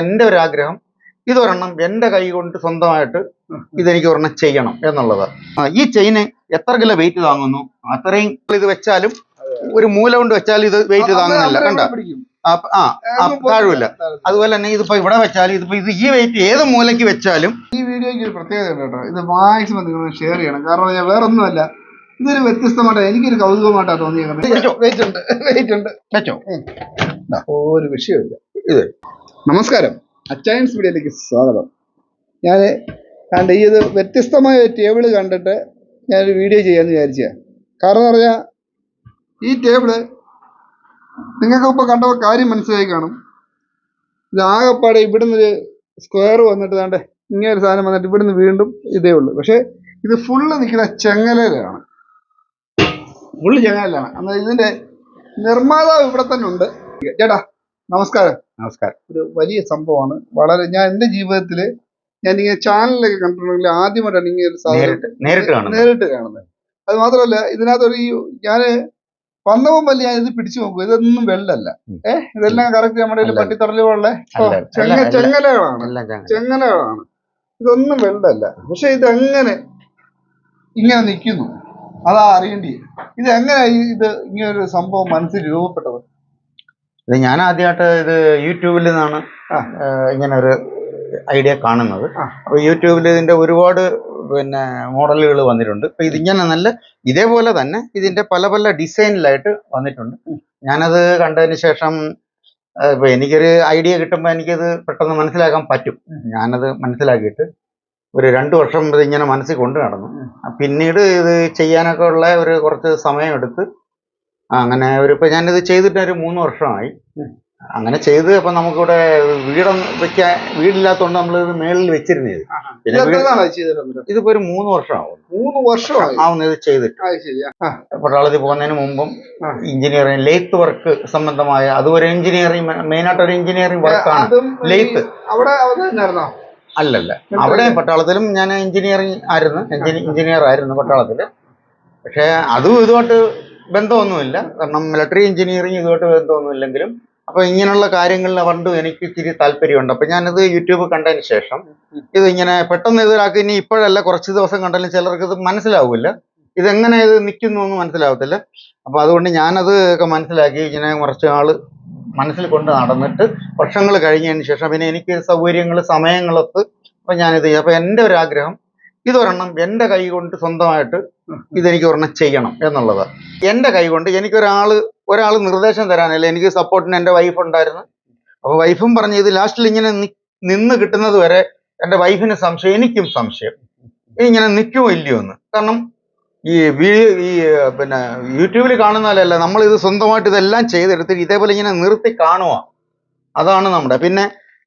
എന്റെ ഒരു ആഗ്രഹം ഇതൊരെണ്ണം എന്റെ കൈ കൊണ്ട് സ്വന്തമായിട്ട് ഇതെനിക്ക് ഒരെണ്ണം ചെയ്യണം എന്നുള്ളത്. ഈ ചെയിന് എത്ര കിലോ വെയിറ്റ് താങ്ങുന്നു? അത്രയും ഇത് വെച്ചാലും ഒരു മൂല കൊണ്ട് വെച്ചാലും ഇത് വെയിറ്റ് താങ്ങുന്നില്ല കണ്ട? ആ താഴുമില്ല അതുപോലെ തന്നെ ഇതിപ്പോ ഇവിടെ വെച്ചാലും ഇതിപ്പോ ഇത് ഈ വെയിറ്റ് ഏത് മൂലയ്ക്ക് വെച്ചാലും ഈ വീഡിയോയ്ക്ക് ഒരു പ്രത്യേകത ഉണ്ട് കേട്ടോ. ഇത് മാക്സിമം നിങ്ങൾ ഷെയർ ചെയ്യണം. കാരണം ഞാൻ വേറെ ഒന്നുമല്ല ഇതൊരു വ്യത്യസ്തമായിട്ട് എനിക്കൊരു കൗതുകമായിട്ടാണ് തോന്നിയത് വെയിറ്റ് ഉണ്ട്. വെയിറ്റ് ഉണ്ട്. വെച്ചോ. ഒരു വിഷയമില്ല ഇത്. നമസ്കാരം. അച്ചയൻസ് വീഡിയോയിലേക്ക് സ്വാഗതം. ഞാൻ കണ്ട് ഈ ഇത് വ്യത്യസ്തമായ ടേബിൾ കണ്ടിട്ട് ഞാനൊരു വീഡിയോ ചെയ്യാമെന്ന് വിചാരിച്ച. കാരണം പറഞ്ഞാൽ ഈ ടേബിൾ നിങ്ങൾക്ക് ഇപ്പോൾ കണ്ടപ്പോൾ കാര്യം മനസ്സിലായി കാണും. ഇതാകെപ്പാടെ ഇവിടുന്ന് ഒരു സ്ക്വയർ വന്നിട്ട് ദാണ്ടെ ഇങ്ങനെ ഒരു സാധനം വന്നിട്ട് ഇവിടുന്ന് വീണ്ടും ഇതേ ഉള്ളൂ. പക്ഷേ ഇത് ഫുള്ള് നിൽക്കുന്ന ചെങ്ങലയിലാണ് ഫുള്ള് ചെങ്ങലയിലാണ് എന്നാൽ ഇതിന്റെ നിർമ്മാതാവ് ഇവിടെ തന്നെ ഉണ്ട്. ചേട്ടാ നമസ്കാരം. നമസ്കാരം. ഒരു വലിയ സംഭവമാണ്. വളരെ ഞാൻ എന്റെ ജീവിതത്തിൽ ഞാൻ ഇങ്ങനെ ചാനലിലൊക്കെ കണ്ടിട്ടുണ്ടെങ്കിൽ ആദ്യമായിട്ടാണ് ഇങ്ങനെ ഒരു സാധനം നേരിട്ട് നേരിട്ട് കാണുന്നു നേരിട്ട് കാണുന്നത്. അത് മാത്രമല്ല ഇതിനകത്തൊരു ഈ ഞാൻ വന്നപ്പോൾ വലിയ ഞാൻ ഇത് പിടിച്ചു നോക്കും ഇതൊന്നും വെള്ളല്ല. ഏഹ് ഇതെല്ലാം കറക്റ്റ് നമ്മുടെ അല്ല. ചെങ്ങലകളാണ്. ചെങ്ങലകളാണ്. ഇതൊന്നും വെള്ളല്ല പക്ഷെ ഇതെങ്ങനെ ഇങ്ങനെ നിൽക്കുന്നു? അതാ അറിയേണ്ടി ഇത് എങ്ങനെ ഇത് ഇങ്ങനെ ഒരു സംഭവം മനസ്സിൽ രൂപപ്പെട്ടത്? ഇത് ഞാൻ ആദ്യമായിട്ട് ഇത് യൂട്യൂബിൽ നിന്നാണ് ഇങ്ങനെ ഒരു ഐഡിയ കാണുന്നത്. അപ്പോൾ യൂട്യൂബിൽ ഇതിന്റെ ഒരുപാട് പിന്നെ മോഡലുകൾ വന്നിട്ടുണ്ട്. അപ്പോൾ ഇതിങ്ങനെ നല്ല ഇതേപോലെ തന്നെ ഇതിന്റെ പല പല ഡിസൈനിലായിട്ട് വന്നിട്ടുണ്ട്. ഞാനത് കണ്ടതിന് ശേഷം ഇപ്പോൾ ഇപ്പൊ എനിക്കൊരു ഐഡിയ കിട്ടുമ്പോൾ എനിക്കത് പെട്ടെന്ന് മനസ്സിലാക്കാൻ പറ്റും. ഞാനത് മനസ്സിലാക്കിയിട്ട് ഒരു രണ്ട് വർഷം ഇത് ഇങ്ങനെ മനസ്സിൽ കൊണ്ടു നടന്നു. പിന്നീട് ഇത് ചെയ്യാനൊക്കെ ഉള്ള ഒരു കുറച്ച് സമയമെടുത്ത് അങ്ങനെ ഒരു ഇപ്പൊ ഞാനിത് ചെയ്തിട്ട് ഒരു മൂന്ന് വർഷമായി. അങ്ങനെ ചെയ്ത് അപ്പൊ നമുക്കിവിടെ വീടൊന്നും വെക്കാൻ വീടില്ലാത്തതുകൊണ്ട് നമ്മൾ ഇത് മേളിൽ വെച്ചിരുന്നത്. പിന്നെ ഇതിപ്പോ ഒരു മൂന്ന് വർഷമാവും മൂന്ന് വർഷം ആവുന്ന ഇത് ചെയ്തിട്ട്. പട്ടാളത്തിൽ പോകുന്നതിന് മുമ്പും. എഞ്ചിനീയറിംഗ് ലെയ്ത്ത് വർക്ക് സംബന്ധമായ അതുപോലെ ഒരു മെയിൻ ആയിട്ട് ഒരു എഞ്ചിനീയറിംഗ് വർക്കാണ് ലേത്ത്. ലെയ്ത്ത് അവിടെ അല്ലല്ല. അവിടെ പട്ടാളത്തിലും ഞാൻ എഞ്ചിനീയറിംഗ് ആയിരുന്നു എഞ്ചിനീയർ ആയിരുന്നു പട്ടാളത്തിൽ. പക്ഷെ അതും ഇതുമായിട്ട് ബന്ധമൊന്നുമില്ല. കാരണം മിലിറ്ററി എഞ്ചിനീയറിംഗ് ഇതുമായിട്ട് ബന്ധമൊന്നുമില്ലെങ്കിലും. അപ്പൊ ഇങ്ങനെയുള്ള കാര്യങ്ങളിൽ പണ്ടും എനിക്ക് ഇച്ചിരി താല്പര്യമുണ്ട്. അപ്പൊ ഞാനിത് യൂട്യൂബ് കണ്ടതിന് ശേഷം ഇത് ഇങ്ങനെ പെട്ടെന്ന് ഇതിലാക്കി ഇനി ഇപ്പോഴല്ല കുറച്ച് ദിവസം കണ്ടാലും ചിലർക്ക് ഇത് മനസ്സിലാവില്ല. ഇതെങ്ങനെ ഇത് നിൽക്കുന്നു എന്ന് മനസ്സിലാവത്തില്ല. അപ്പൊ അതുകൊണ്ട് ഞാനത് ഒക്കെ മനസ്സിലാക്കി ഇങ്ങനെ കുറച്ച് ആൾ മനസ്സിൽ കൊണ്ട് നടന്നിട്ട് വർഷങ്ങൾ കഴിഞ്ഞതിന് ശേഷം പിന്നെ എനിക്ക് സൗകര്യങ്ങൾ സമയങ്ങളൊത്ത് അപ്പൊ ഞാനിത്. അപ്പൊ എന്റെ ഒരു ആഗ്രഹം ഇതൊരെണ്ണം എന്റെ കൈ കൊണ്ട് സ്വന്തമായിട്ട് ഇതെനിക്ക് ഒരെണ്ണം ചെയ്യണം എന്നുള്ളത്. എന്റെ കൈ കൊണ്ട് എനിക്കൊരാൾ ഒരാൾ നിർദ്ദേശം തരാനല്ലേ എനിക്ക് സപ്പോർട്ടിന് എന്റെ വൈഫ് ഉണ്ടായിരുന്നു. അപ്പോൾ വൈഫും പറഞ്ഞു ഇത് ലാസ്റ്റിൽ ഇങ്ങനെ നിന്ന് കിട്ടുന്നത് വരെ എന്റെ വൈഫിന് സംശയം എനിക്കും സംശയം. ഇങ്ങനെ നിൽക്കുമോ ഇല്ലയോ എന്ന്. കാരണം ഈ വീഡിയോ ഈ പിന്നെ യൂട്യൂബിൽ കാണുന്നാലല്ല നമ്മൾ ഇത് സ്വന്തമായിട്ട് ഇതെല്ലാം ചെയ്തെടുത്തിട്ട് ഇതേപോലെ ഇങ്ങനെ നിർത്തി കാണുക അതാണ് നമ്മുടെ. പിന്നെ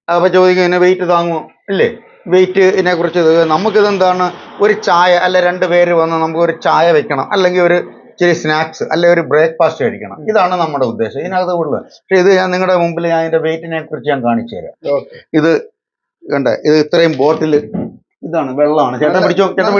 അപ്പോൾ ചോദിക്കും ഇങ്ങനെ വെയിറ്റ് താങ്ങുമോ ഇല്ലേ? വെയിറ്റിനെ കുറിച്ച് നമുക്കിതെന്താണ്? ഒരു ചായ അല്ല രണ്ട് പേര് വന്ന് നമുക്ക് ഒരു ചായ വെക്കണം. അല്ലെങ്കിൽ ഒരു ചെറിയ സ്നാക്സ് അല്ലെങ്കിൽ ഒരു ബ്രേക്ക്ഫാസ്റ്റ് കഴിക്കണം. ഇതാണ് നമ്മുടെ ഉദ്ദേശം. ഇതിനകത്ത് കൂടുതൽ പക്ഷേ ഇത് ഞാൻ നിങ്ങളുടെ മുമ്പിൽ ഞാൻ ഇതിന്റെ വെയിറ്റിനെ കുറിച്ച് ഞാൻ കാണിച്ചു തരാം. ഇത് കണ്ട? ഇത് ഇത്രയും ബോട്ടിൽ ഇതാണ് വെള്ളമാണ്. ചേട്ടൻ പിടിച്ചോ? ചേട്ടൻ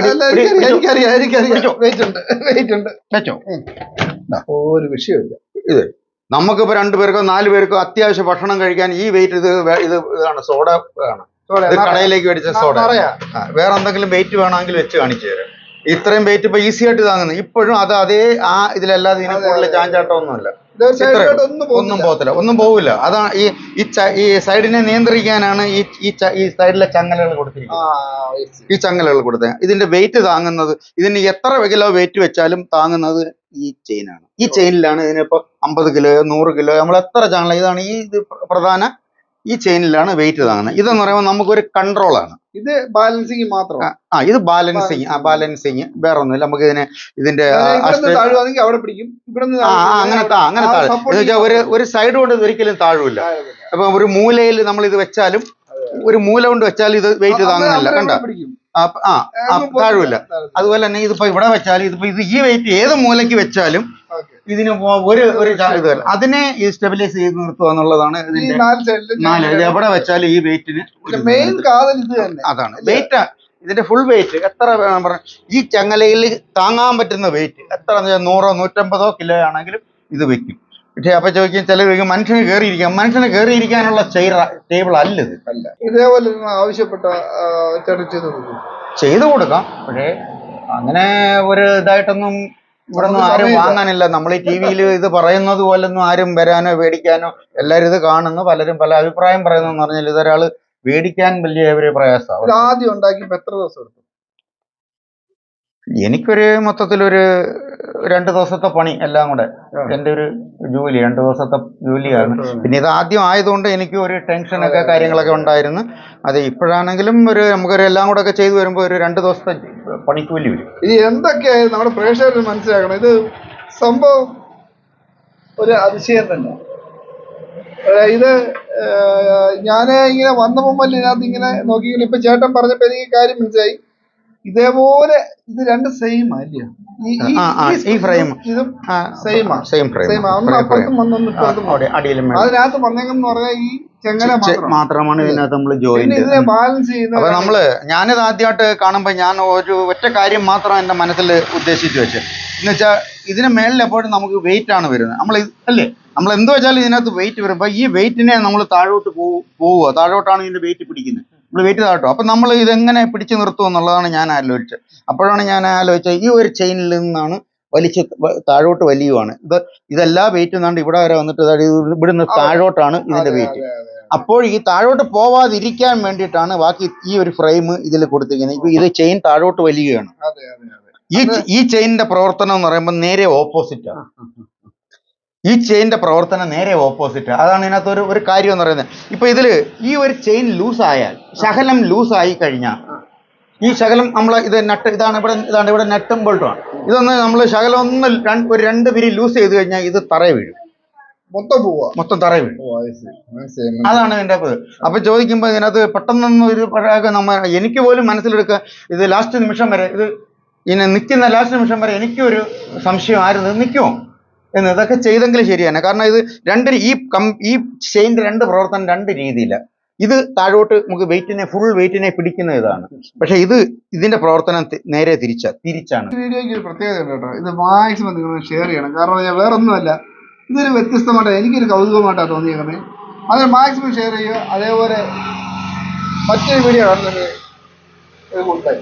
ഒരു വിഷയമില്ല ഇത് നമുക്കിപ്പോ രണ്ടുപേർക്കോ നാല് പേർക്കോ അത്യാവശ്യം ഭക്ഷണം കഴിക്കാൻ ഈ വെയിറ്റ് ഇത് ഇത് ഇതാണ് സോഡ ആണ്. ഇത് കടയിലേക്ക് മേടിച്ച സോഡ. വേറെ എന്തെങ്കിലും വെയിറ്റ് വേണമെങ്കിൽ വെച്ച് കാണിച്ചു തരാം. ഇത്രയും വെയിറ്റ് ഇപ്പൊ ഈസി ആയിട്ട് താങ്ങുന്നു ഇപ്പോഴും അത് അതേ ആ ഇതിലല്ലാതെ ഇതിനെ കൂടുതൽ ചാഞ്ചാട്ടം ഒന്നുമില്ല ഒന്നും പോകത്തില്ല. ഒന്നും പോവില്ല. അതാണ് ഈ ഈ സൈഡിനെ നിയന്ത്രിക്കാനാണ് ഈ ഈ ഈ സൈഡിലെ ചങ്ങലകൾ കൊടുത്തിരിക്കുന്നത്. ഈ ചങ്ങലകൾ കൊടുത്തത് ഇതിന്റെ വെയിറ്റ് താങ്ങുന്നത് ഇതിന് എത്ര കിലോ വെയിറ്റ് വെച്ചാലും താങ്ങുന്നത് ഈ ചെയിനാണ് ഈ ചെയിനിലാണ് ഇതിനിപ്പോ അമ്പത് കിലോ നൂറ് കിലോ നമ്മൾ എത്ര ചാനൽ ഇതാണ് ഈ പ്രധാന ഈ ചെയിനിലാണ് വെയിറ്റ് താങ്ങുന്നത് ഇതെന്ന് പറയുമ്പോൾ നമുക്കൊരു കൺട്രോൾ ആണ്. ഇത് ബാലൻസിങ് മാത്രം. ആ, ഇത് ബാലൻസിങ് ആ ബാലൻസിങ് വേറെ ഒന്നുമില്ല നമുക്ക് ഇതിനെ ഇതിന്റെ അവിടെ പിടിക്കും. അങ്ങനെ അങ്ങനെ താഴെ. വെച്ചാൽ ഒരു ഒരു സൈഡ് കൊണ്ട് ഒരിക്കലും താഴില്ല. അപ്പൊ ഒരു മൂലയിൽ നമ്മൾ ഇത് വെച്ചാലും ഒരു മൂല കൊണ്ട് വെച്ചാലും ഇത് വെയിറ്റ് താങ്ങുന്നില്ല. കണ്ടോ. ആ താഴുമില്ല അതുപോലെ തന്നെ ഇതിപ്പോ ഇവിടെ വെച്ചാലും ഇതിപ്പോ ഇത് ഈ വെയിറ്റ് ഏത് മൂലയ്ക്ക് വെച്ചാലും. ഇതിന് ഒരു ഒരു ഇത് വരും. അതിനെ ഈ സ്റ്റെബിലൈസ് ചെയ്ത് നിർത്തുക എന്നുള്ളതാണ് നാല് ഇത് എവിടെ വെച്ചാലും ഈ വെയിറ്റിന് മെയിൻ അതാണ്. വെയിറ്റ് ഇതിന്റെ ഫുൾ വെയിറ്റ് എത്ര ഈ ചങ്ങലയിൽ താങ്ങാൻ പറ്റുന്ന വെയിറ്റ് എത്ര എന്ന് വെച്ചാൽ നൂറോ നൂറ്റമ്പതോ കിലോ ആണെങ്കിലും ഇത് വെക്കും. പക്ഷെ അപ്പൊ ചോദിക്കും ചില ചോദിക്കും മനുഷ്യന് കയറിയിരിക്കാം മനുഷ്യന് കയറിയിരിക്കാനുള്ള ടേബിൾ അല്ല ഇത്. അല്ല. ഇതേപോലെ ആവശ്യപ്പെട്ട ചെയ്ത് കൊടുക്കും. പക്ഷേ അങ്ങനെ ഒരു ഇതായിട്ടൊന്നും ഇവിടെ ഒന്നും ആരും വാങ്ങാനില്ല. നമ്മൾ ഈ ടി വിയിൽ ഇത് പറയുന്നത് പോലൊന്നും ആരും വരാനോ മേടിക്കാനോ എല്ലാവരും ഇത് കാണുന്നു. പലരും പല അഭിപ്രായം പറയുന്നു പറഞ്ഞാൽ ഇതൊരാൾ മേടിക്കാൻ വലിയ ഒരു പ്രയാസമാണ്. ആദ്യം ഉണ്ടാക്കി എത്ര ദിവസം എടുത്തു? എനിക്കൊരു മൊത്തത്തിലൊരു രണ്ട് ദിവസത്തെ പണി എല്ലാം കൂടെ. എന്റെ ഒരു ജോലി രണ്ട് ദിവസത്തെ ജോലിയാണ് പിന്നെ ഇത് ആദ്യം ആയതുകൊണ്ട് എനിക്ക് ഒരു ടെൻഷനൊക്കെ കാര്യങ്ങളൊക്കെ ഉണ്ടായിരുന്നു. അത് ഇപ്പോഴാണെങ്കിലും ഒരു നമുക്കൊരു എല്ലാം കൂടെ ഒക്കെ ചെയ്തു വരുമ്പോൾ ഒരു രണ്ട് ദിവസത്തെ പണിക്കൂലി വരും. ഇത് എന്തൊക്കെയായിരുന്നു നമ്മുടെ പ്രേക്ഷകർ മനസ്സിലാക്കണം? ഇത് സംഭവം ഒരു അതിശയം തന്നെ. ഇത് ഞാൻ ഇങ്ങനെ വന്ന മുമ്പല്ലേ ഇതിനകത്ത് ഇങ്ങനെ നോക്കി ഇപ്പൊ ചേട്ടൻ പറഞ്ഞപ്പോ എനിക്ക് കാര്യം മനസ്സിലായി. ഇതേപോലെ ഇത് രണ്ട് സെയിം അല്ലേ? ഈ-. ഇതും സെയിം ഫ്രെയിം സെയിം വന്നു. അടിയിലും അതിനകത്ത് വന്നേക്കെന്ന് പറഞ്ഞാൽ ഈ ചെങ്ങല മാത്രം. മാത്രമാണ് ഇതിനകത്ത് നമ്മൾ ജോയിന്റ് ഇതിനെ ബാലൻസ് ചെയ്യുന്നത് അപ്പൊ നമ്മൾ ഞാനിത് ആദ്യമായിട്ട് കാണുമ്പോൾ ഞാൻ ഒരു ഒറ്റ കാര്യം മാത്രം എന്റെ മനസ്സിൽ ഉദ്ദേശിച്ചു വെച്ചു എന്ന് വെച്ചാൽ ഇതിന് മേളിൽ എപ്പോഴും നമുക്ക് വെയിറ്റ് ആണ് വരുന്നത്. നമ്മൾ അല്ലേ? നമ്മൾ എന്ത് വെച്ചാലും ഇതിനകത്ത് വെയിറ്റ് വരുമ്പോൾ ഈ വെയിറ്റിനെ നമ്മൾ താഴോട്ട് പോവുക. താഴോട്ടാണ് ഇതിന്റെ വെയിറ്റ് പിടിക്കുന്നത്. നമ്മൾ വെയിറ്റ് ചെയ്താട്ടോ അപ്പൊ നമ്മൾ ഇതെങ്ങനെ പിടിച്ചു നിർത്തും എന്നുള്ളതാണ് ഞാൻ ആലോചിച്ചത്. അപ്പോഴാണ് ഞാൻ ആലോചിച്ചത് ഈ ഒരു ചെയിനിൽ നിന്നാണ് വലിച്ച് താഴോട്ട് വലിയുവാണ്. ഇത് ഇതെല്ലാ വെയിറ്റ് നാണ്ട് ഇവിടെ വരെ വന്നിട്ട് ഇവിടുന്ന് താഴോട്ടാണ് ഇതിന്റെ വെയിറ്റ് അപ്പോൾ ഈ താഴോട്ട് പോവാതിരിക്കാൻ വേണ്ടിയിട്ടാണ് ബാക്കി ഈ ഒരു ഫ്രെയിം ഇതിൽ കൊടുത്തിരിക്കുന്നത്. ഇപ്പൊ ഇത് ചെയിൻ താഴോട്ട് വലിയുകയാണ്. ഈ ഈ ചെയിനിന്റെ പ്രവർത്തനം എന്ന് പറയുമ്പോൾ നേരെ ഓപ്പോസിറ്റ് ആണ്. ഈ ചെയിന്റെ പ്രവർത്തനം നേരെ ഓപ്പോസിറ്റ് അതാണ് ഇതിനകത്ത് ഒരു ഒരു കാര്യം എന്ന് പറയുന്നത്. ഇപ്പൊ ഇതിൽ ഈ ഒരു ചെയിൻ ലൂസ് ആയാൽ ശകലം ലൂസ് ആയി കഴിഞ്ഞാൽ ഈ ശകലം നമ്മൾ ഇത് നട്ട് ഇതാണ് ഇവിടെ ഇതാണ് ഇവിടെ നട്ടും ബോൾട്ടുമാണ് ഇതൊന്ന് നമ്മൾ ശകലം ഒന്ന് രണ്ട് ഒരു രണ്ട് പിരി ലൂസ് ചെയ്ത് കഴിഞ്ഞാൽ ഇത് തറ വീഴും. മൊത്തം പോവാ മൊത്തം തറ വീഴും. അതാണ് ഇത്. അപ്പൊ ചോദിക്കുമ്പോൾ ഇതിനകത്ത് പെട്ടെന്നൊന്നും ഒരു നമ്മ എനിക്ക് പോലും മനസ്സിലെടുക്കുക ഇത് ലാസ്റ്റ് നിമിഷം വരെ ഇത് ഇനി നിൽക്കുന്ന ലാസ്റ്റ് നിമിഷം വരെ എനിക്കൊരു സംശയമായിരുന്നു ഇത് നിൽക്കുമോ എന്ന് ഇതൊക്കെ ചെയ്തെങ്കിൽ തന്നെ കാരണം ഇത് രണ്ട് ഈ കം ഈ ചെയിന്റെ രണ്ട് പ്രവർത്തനം രണ്ട് രീതിയില്ല ഇത് താഴോട്ട് നമുക്ക് വെയിറ്റിനെ ഫുൾ വെയിറ്റിനെ പിടിക്കുന്ന ഇതാണ്. പക്ഷെ ഇത് ഇതിന്റെ പ്രവർത്തനം നേരെ തിരിച്ച തിരിച്ചാണ്. വീഡിയോയ്ക്ക് ഒരു പ്രത്യേകത ഉണ്ട് കേട്ടോ. ഇത് മാക്സിമം നിങ്ങൾ ഷെയർ ചെയ്യണം. കാരണം ഞാൻ വേറെ ഒന്നുമല്ല ഇതൊരു വ്യത്യസ്തമായിട്ട് എനിക്കൊരു കൗതുകമായിട്ടാണ് തോന്നിയേക്കുന്നത് അത് മാക്സിമം ഷെയർ ചെയ്യുക. അതേപോലെ മറ്റൊരു വീഡിയോ കാണുന്നത് ബൈ